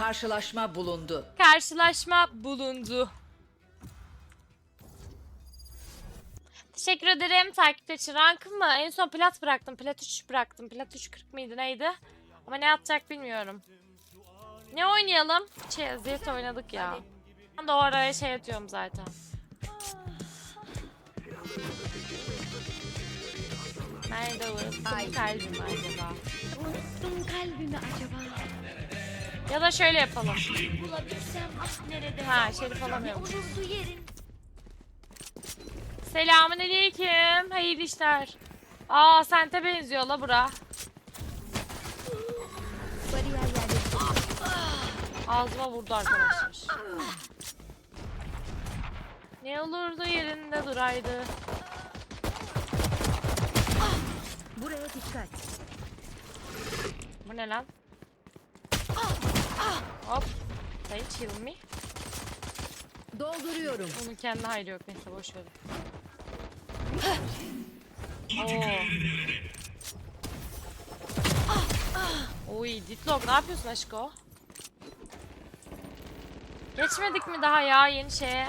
Karşılaşma bulundu. Karşılaşma bulundu. Teşekkür ederim takipte için. Rankım mı? En son plat bıraktım. Plat 3 bıraktım. Plat 3 40 mıydı neydi? Ama ne atacak bilmiyorum. Ne oynayalım? Şey, Zeyt oynadık ya. Ben de o araya şey atıyorum zaten. Nerede unuttum kalbimi acaba? Unuttum kalbimi acaba. Ya da şöyle yapalım. Ha şerif alamıyorum. Onurlu yerin. Selamun aleyküm. Hayırlı işler. Aa sente benziyor la bura. Bariyer yerleştirildi. Ağzıma vurdu arkadaşlar. Ne olurdu yerinde duraydı. Buraya dikkat. Bu ne lan? Hop. Say chill me. Dolduruyorum. Bunun kendi hayrı yok neyse boş ver. Oo. Oy Ditlok ne yapıyorsun aşko? Geçmedik mi daha ya yeni şeye?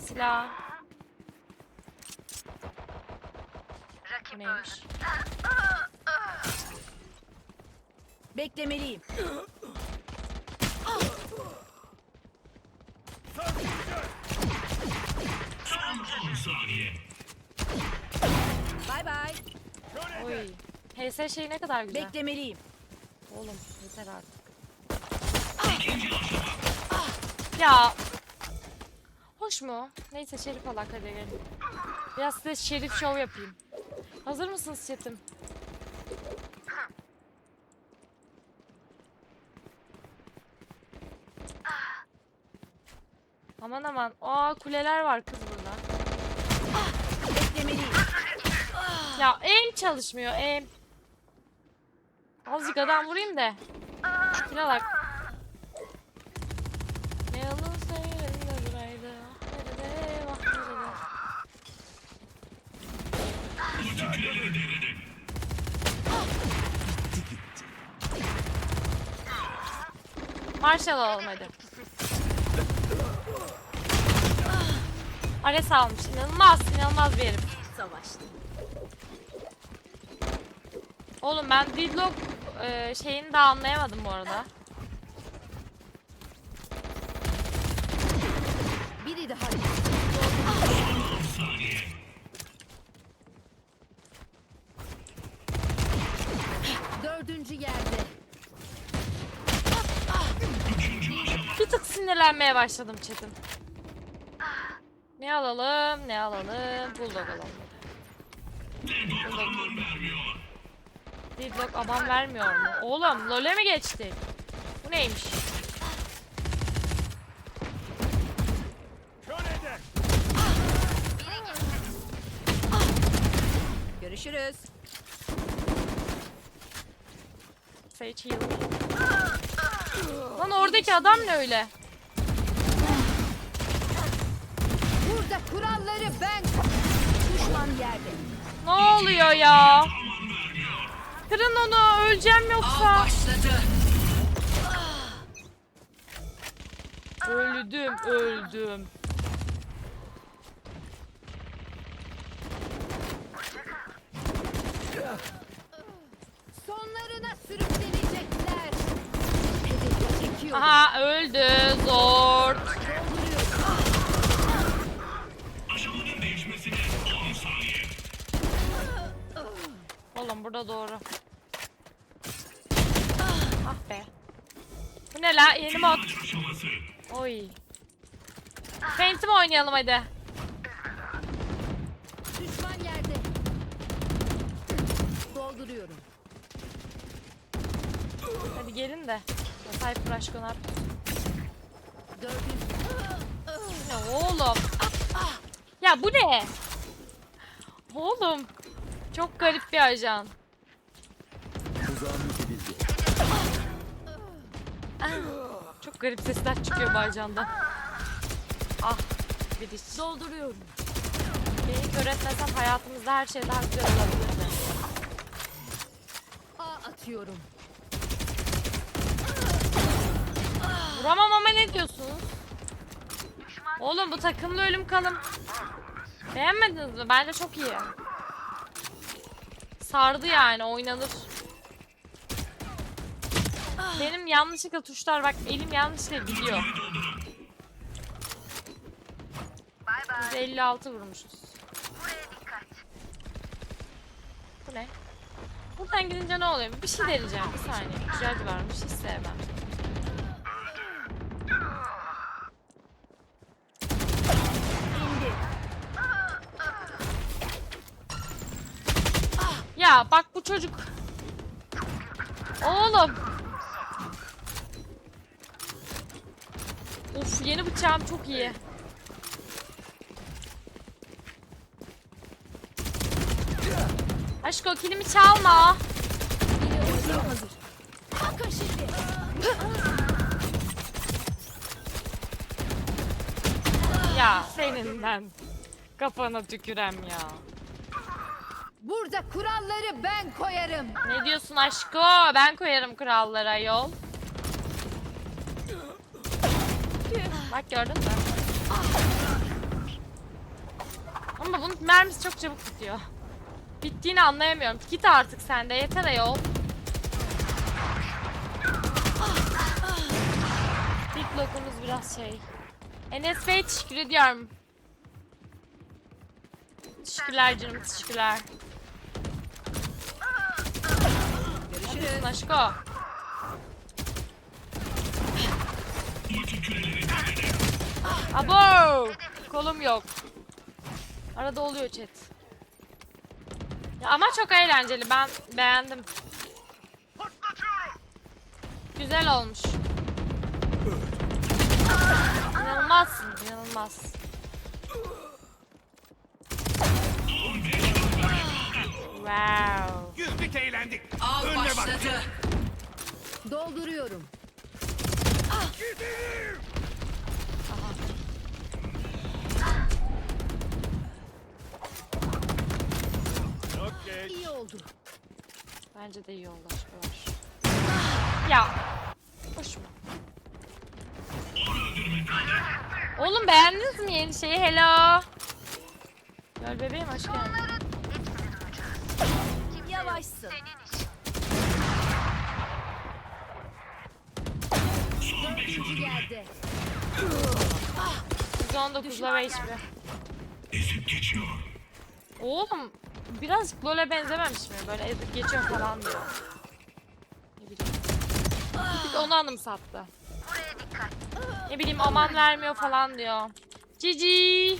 Silah. Neymiş? Beklemeliyim. HS şey ne kadar güzel. Beklemeliyim. Oğlum yeter artık. ya. Hoş mu? Neyse Şerif Allah hadi gelin. Biraz size Şerif show yapayım. Hazır mısınız chatim? Aman aman. Aa kuleler var kız burada. Beklemeliyim. Ya aim çalışmıyor aim. Azıcık adam vurayım da. Şuna bak. Ne olursa yerinde duraydı. Nerede vah nerede. Marshall alalım hadi. Ares almış. İnanılmaz, inanılmaz bir herif. Savaştım. Oğlum ben Deadlock e, şeyini de anlayamadım bu arada. Biri daha. Dördüncü yerde. Bir tık sinirlenmeye başladım chatim. Ne alalım, ne alalım? Bulldog alalım. Bulldog. Deadlock aman vermiyor mu? Oğlum LoL'e mi geçtik? Bu neymiş? Görüşürüz. Sage heal. Lan oradaki adam ne öyle? Burada kuralları ben... Düşman yerde. Ne oluyor ya? Kırın onu, öleceğim yoksa. Başladı. Öldüm, öldüm. Oğlum burada doğru. Ah be. Bu ne la? Yeni mod. Oy. Phantom oynayalım hadi. Düşman yerde. Dolduruyorum. Hadi gelin de. Cypher aşkı ne yapıyorsun? Dördüncü. Bu Ne oğlum? Ya bu ne? Oğlum. Çok garip bir ajan. Ah, Çok garip sesler çıkıyor bu ajandan. Ah bir diş. Dolduruyorum. Beni kör etmesem hayatımızda her şey daha güzel olabilirdi. A atıyorum. Vuramam ama ne diyorsunuz? Oğlum bu takımlı ölüm kalım. Beğenmediniz mi? Bence çok iyi. Sardı yani oynanır. Benim yanlışlıkla tuşlar bak elim yanlışlıkla gidiyor. Biz 56 vurmuşuz. Bu ne? Buradan gidince ne oluyor? Bir şey deneyeceğim. Bir saniye. Güzel varmış. Hiç sevmem. Ya bak bu çocuk. Oğlum. Of yeni bıçağım çok iyi. Aşko kilimi çalma. Ya senin ben. Kafana tükürem ya. Burada kuralları ben koyarım. Ne diyorsun aşko? Ben koyarım kurallara yol. Bak gördün mü? Ama bunun mermisi çok çabuk bitiyor. Bittiğini anlayamıyorum. Git artık sen de yeter ayol. Big lokumuz biraz şey. Enes Bey teşekkür ediyorum. Teşekkürler canım teşekkürler. Görüşürüz. Aşko. Abo! Kolum yok. Arada oluyor chat. Ya ama çok eğlenceli. Ben beğendim. Güzel olmuş. İnanılmazsın, inanılmaz. Wow. Güldük eğlendik. Av Önüne bak. başladı. Dolduruyorum. Okey. İyi oldu. Bence de iyi oldu aşklar. Ya. Hoş mu? Oğlum beğendiniz mi yeni şeyi? Hello. Gel bebeğim geldin. Yavaşsın. Dördüncü yerde. 119'la 5 bir. Ezip geçiyor. Oğlum birazcık LoL'e benzememiş mi? Böyle ezip geçiyor falan diyor. Ne bileyim. Bir de onu anımsattı. Ne bileyim aman vermiyor falan diyor. Cici.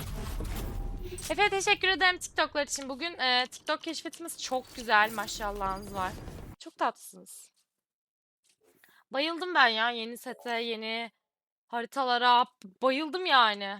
Efe teşekkür ederim TikTok'lar için. Bugün e, TikTok keşfetimiz çok güzel. Maşallahınız var. Çok tatlısınız. Bayıldım ben ya yeni sete, yeni haritalara. Bayıldım yani.